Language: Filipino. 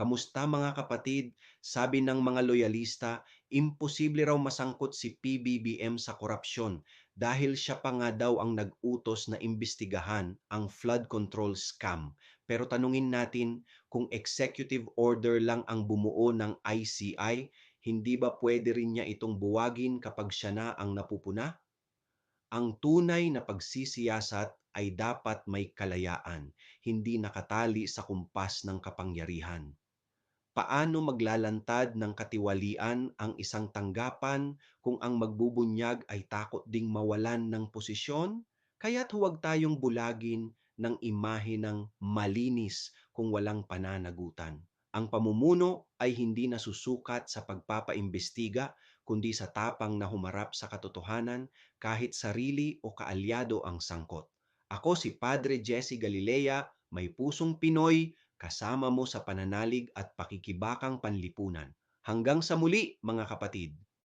Kamusta mga kapatid? Sabi ng mga loyalista, imposible raw masangkot si PBBM sa korupsyon dahil siya pa nga daw ang nag-utos na imbestigahan ang flood control scam. Pero tanungin natin kung executive order lang ang bumuo ng ICI, hindi ba pwede rin niya itong buwagin kapag siya na ang napupuna? Ang tunay na pagsisiyasat ay dapat may kalayaan, hindi nakatali sa kumpas ng kapangyarihan. Paano maglalantad ng katiwalian ang isang tanggapan kung ang magbubunyag ay takot ding mawalan ng posisyon? Kaya't huwag tayong bulagin ng imahe ng malinis kung walang pananagutan. Ang pamumuno ay hindi nasusukat sa pagpapaimbestiga kundi sa tapang na humarap sa katotohanan kahit sarili o kaalyado ang sangkot. Ako si Padre Jesse Galilea, may pusong Pinoy, kasama mo sa pananalig at pakikibakang panlipunan. Hanggang sa muli, mga kapatid!